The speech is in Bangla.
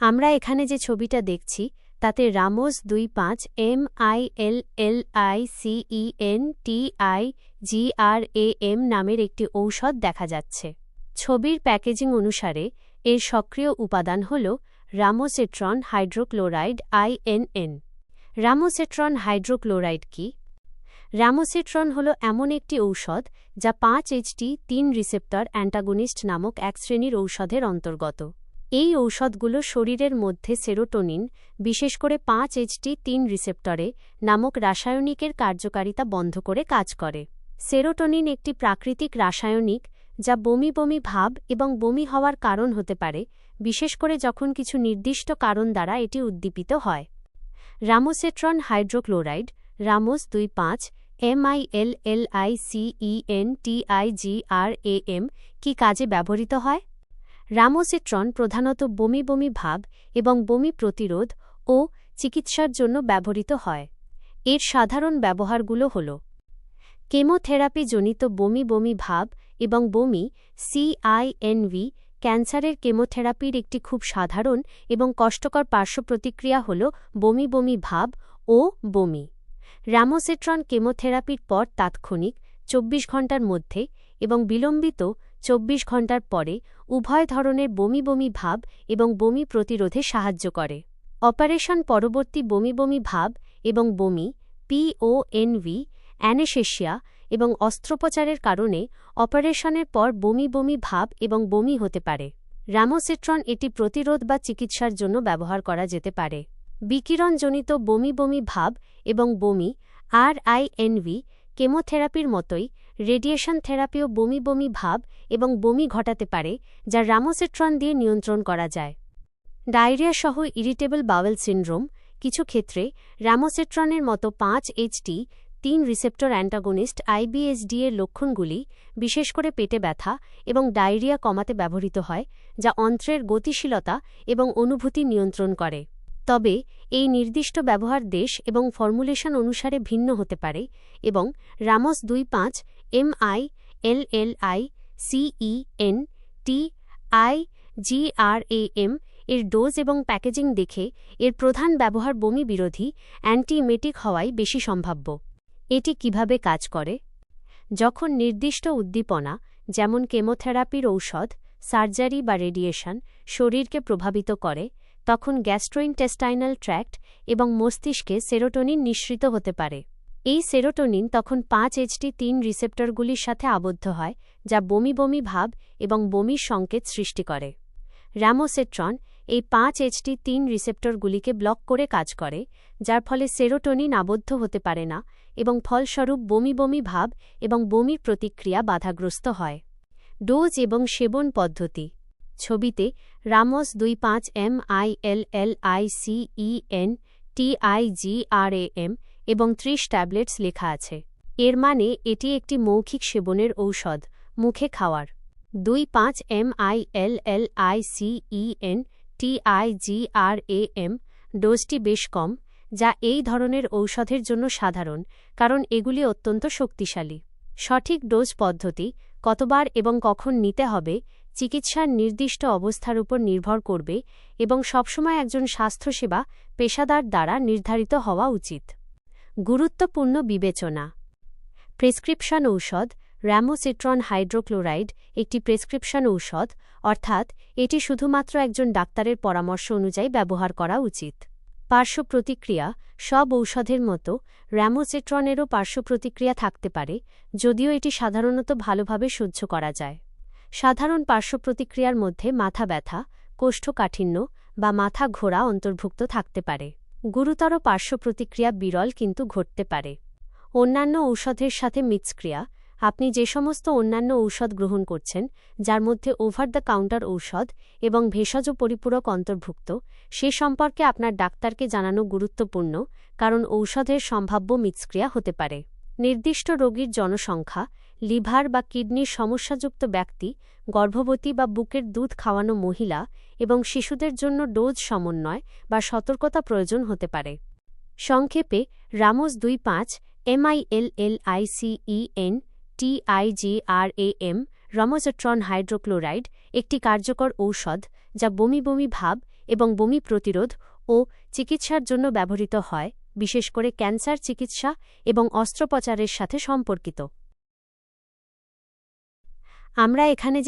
আমরা এখানে যে ছবিটা দেখছি, তাতে রামোস দুই পাঁচ, M I L L I C E N T I G R A M নামের একটি ঔষধ দেখা যাচ্ছে। ছবির প্যাকেজিং অনুসারে, এর সক্রিয় উপাদান হল ramosetron hydrochloride INN ramosetron hydrochloride কি? রামোসেট্রন হল এমন একটি ঔষধ যা পাঁচ এইচটি তিন রিসেপ্টর অ্যান্টাগনিস্ট নামক এক শ্রেণির ঔষধের অন্তর্গত। এই ঔষধগুলো শরীরের মধ্যে সেরোটোনিন, বিশেষ করে পাঁচ এইচটি তিন রিসেপ্টরে নামক রাসায়নিকের কার্যকারিতা বন্ধ করে কাজ করে। সেরোটোনিন একটি প্রাকৃতিক রাসায়নিক, যা বমি বমি ভাব এবং বমি হওয়ার কারণ হতে পারে, বিশেষ করে যখন কিছু নির্দিষ্ট কারণ দ্বারা এটি উদ্দীপিত হয়। রামোসেট্রন হাইড্রোক্লোরাইড, রামোস দুই পাঁচ এমআইএল এল আই সিইএন টিআইজিআর এ এম, কি কাজে ব্যবহৃত হয়? রামোসেট্রন প্রধানত বমি বমি ভাব এবং বমি প্রতিরোধ ও চিকিৎসার জন্য ব্যবহৃত হয়। এর সাধারণ ব্যবহারগুলো হল কেমোথেরাপিজনিত বমি বমি ভাব এবং বমি সিআইএনভি ক্যান্সারের কেমোথেরাপির একটি খুব সাধারণ এবং কষ্টকর পার্শ্ব প্রতিক্রিয়া হল বমি বমি ভাব ও বমি। রামোসেট্রন কেমোথেরাপির পর তাৎক্ষণিক চব্বিশ ঘণ্টার মধ্যে এবং বিলম্বিত চব্বিশ ঘণ্টার পরে উভয় ধরনের বমি বমি ভাব এবং বমি প্রতিরোধে সাহায্য করে। অপারেশন পরবর্তী বমি বমি ভাব এবং বমি পিওএনভি অ্যানেশেশিয়া এবং অস্ত্রোপচারের কারণে অপারেশনের পর বমি বমি ভাব এবং বমি হতে পারে। রামোসেট্রন এটি প্রতিরোধ বা চিকিৎসার জন্য ব্যবহার করা যেতে পারে। বিকিরণজনিত বমি বমি ভাব এবং বমি আরআইএনভি কেমোথেরাপির মতোই রেডিয়েশন থেরাপিও বমি বমি ভাব এবং বমি ঘটাতে পারে, যা রামোসেট্রন দিয়ে নিয়ন্ত্রণ করা যায়। ডায়রিয়া সহ ইরিটেবল বাওয়েল সিন্ড্রোম, কিছু ক্ষেত্রে রামোসেট্রনের মতো পাঁচ এইচটি তিন রিসেপ্টর অ্যান্টাগনিস্ট আইবিএসডি এর লক্ষণগুলি, বিশেষ করে পেটে ব্যথা এবং ডায়রিয়া কমাতে ব্যবহৃত হয়, যা অন্ত্রের গতিশীলতা এবং অনুভূতি নিয়ন্ত্রণ করে। তবে, এই নির্দিষ্ট ব্যবহার দেশ এবং ফর্মুলেশন অনুসারে ভিন্ন হতে পারে এবং রামস দুই পাঁচ M I L L I C E N T I G R A M এর ডোজ এবং প্যাকেজিং দেখে এর প্রধান ব্যবহার বমি বিরোধী, অ্যান্টিমেটিক হওয়াই বেশি সম্ভাব্য। এটি কীভাবে কাজ করে? যখন নির্দিষ্ট উদ্দীপনা, যেমন কেমোথেরাপির ঔষধ সার্জারি বা রেডিয়েশন শরীরকে প্রভাবিত করে, তখন গ্যাস্ট্রোইনটেস্টাইনাল ট্র্যাক্ট এবং মস্তিষ্কে সেরোটোনিন নিঃসৃত হতে পারে। এই সেরোটোনিন তখন পাঁচ এইচটি তিন রিসেপ্টরগুলির সাথে আবদ্ধ হয়, যা বমি বমি ভাব এবং বমির সংকেত সৃষ্টি করে। র্যামোসেট্রন এই পাঁচ এইচটি তিন রিসেপ্টরগুলিকে ব্লক করে কাজ করে, যার ফলে সেরোটোনিন আবদ্ধ হতে পারে না এবং ফলস্বরূপ বমি বমি ভাব এবং বমির প্রতিক্রিয়া বাধাগ্রস্ত হয়। ডোজ এবং সেবন পদ্ধতি। ছবিতে রামস দুই পাঁচ M I L L I C E N T I G R A M এবং ত্রিশ ট্যাবলেটস লেখা আছে। এর মানে এটি একটি মৌখিক সেবনের ঔষধ, মুখে খাওয়ার। দুই পাঁচ M I L L I C E N T I G R A M ডোজটি বেশ কম, যা এই ধরনের ঔষধের জন্য সাধারণ, কারণ এগুলি অত্যন্ত শক্তিশালী। সঠিক ডোজ পদ্ধতি কতবার এবং কখন নিতে হবে, চিকিৎসার নির্দিষ্ট অবস্থার উপর নির্ভর করবে এবং সবসময় একজন স্বাস্থ্যসেবা পেশাদার দ্বারা নির্ধারিত হওয়া উচিত। গুরুত্বপূর্ণ বিবেচনা। প্রেসক্রিপশন ঔষধ র্যামোসিট্রন হাইড্রোক্লোরাইড, একটি প্রেসক্রিপশন ঔষধ, অর্থাৎ এটি শুধুমাত্র একজন ডাক্তারের পরামর্শ অনুযায়ী ব্যবহার করা উচিত। পার্শ্ব প্রতিক্রিয়া সব ঔষধের মতো র্যামোসেট্রনেরও পার্শ্ব প্রতিক্রিয়া থাকতে পারে, যদিও এটি সাধারণত ভালোভাবে সহ্য করা যায়। সাধারণ পার্শ্ব প্রতিক্রিয়ার মধ্যে মাথা ব্যথা, কোষ্ঠকাঠিন্য বা মাথা ঘোরা অন্তর্ভুক্ত থাকতে পারে। গুরুতর পার্শ্ব প্রতিক্রিয়া বিরল কিন্তু ঘটতে পারে। অন্যান্য ঔষধের সাথে মিথস্ক্রিয়া আপনি যে সমস্ত অন্যান্য ঔষধ গ্রহণ করছেন, যার মধ্যে ওভার দ্য কাউন্টার ঔষধ এবং ভেষজ পরিপূরক অন্তর্ভুক্ত, সে সম্পর্কে আপনার ডাক্তারকে জানানো গুরুত্বপূর্ণ, কারণ ঔষধের সম্ভাব্য মিথস্ক্রিয়া হতে পারে। নির্দিষ্ট রোগীর জনসংখ্যা, লিভার বা কিডনির সমস্যাযুক্ত ব্যক্তি, গর্ভবতী বা বুকের দুধ খাওয়ানো মহিলা এবং শিশুদের জন্য ডোজ সমন্বয় বা সতর্কতা প্রয়োজন হতে পারে। সংক্ষেপে, রামোস দুই পাঁচ এমআইএলএলআইসিইএন টিআইজিআরএএম রমোজেট্রন হাইড্রোক্লোরাইড, একটি কার্যকর ঔষধ যা বমি বমি ভাব এবং বমি প্রতিরোধ ও চিকিৎসার জন্য ব্যবহৃত হয়, বিশেষ করে ক্যান্সার চিকিৎসা এবং অস্ত্রোপচারের সাথে সম্পর্কিত। আমরা এখানে যে